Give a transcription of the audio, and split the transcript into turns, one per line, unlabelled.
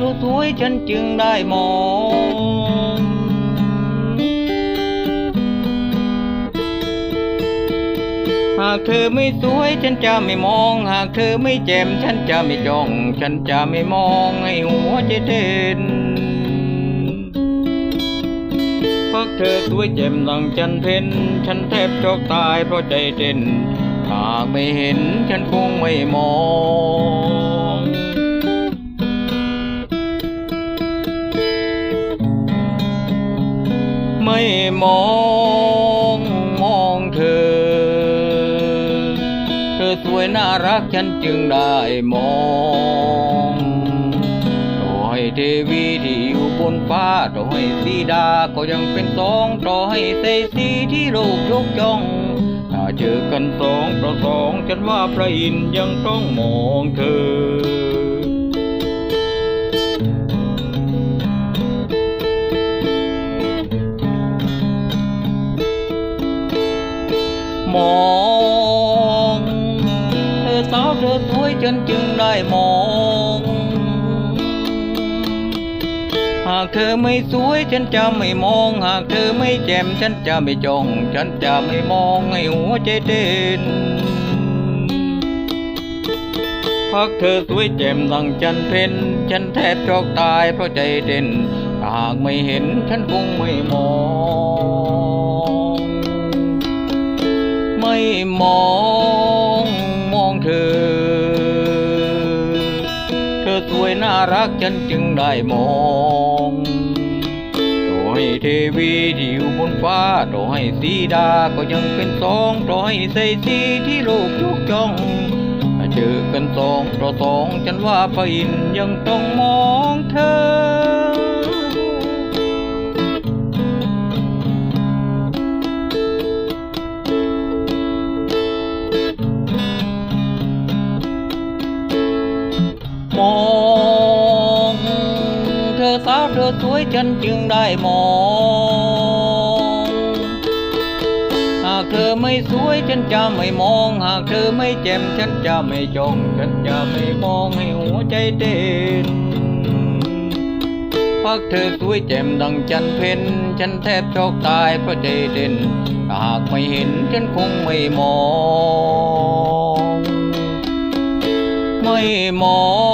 สวทุสวยฉันจึงได้มองหากเธอไม่สวยฉันจะไม่มอง หากเธอไม่แจ่มฉันจะไม่จ้อง ฉันจะไม่มองให้หัวใจเต้นเพราะเธอสวยแจ่มดังจันเพ็ญฉันแทบชอกตายเพราะใจเต้นหากไม่เห็นฉันคงไม่มอง ไม่มองมองเธอ เธอสวยน่ารักฉันจึงได้มองต่อให้เทวีที่อยู่บนฟ้าต่อให้สีดาก็ยังเป็นสองต่อให้เซสีที่โลกยกย่องถ้าเจอกันสองต่อสองฉันว่าพระอินทร์ยังต้องมองเธอ ฉันจึงได้มอง หากเธอไม่สวยฉันจะไม่มอง หากเธอไม่แจ่มฉันจะไม่จ้อง ฉันจะไม่มองให้หัวใจเต้นพักเธอสวยแจ่มดังจันเพ็ญฉันแทบชอกตายเพราะใจเต้นหากไม่เห็นฉันคงไม่มอง ไม่มอง อสวยน่ารักฉันจึงได้มองต่อให้เทวีที่อยู่บนฟ้าต่อให้สีดาก็ยังเป็นสองต่อให้ใส่สีที่โลกยกย่องเจอกันสองต่อสองฉันว่าพระอินยังต้องมอง มองเธอสาวเธอสวยฉันจึงได้มองหากเธอไม่สวยฉันจะไม่มอง หากเธอไม่แจ่มฉันจะไม่จ้อง ฉันจะไม่มองให้หัวใจเต้นพักเธอสวยแจ่มดังจันเพ็ญฉันแทบชอกตายเพราะใจเต้นหากไม่เห็นฉันคงไม่มอง ไม่มอง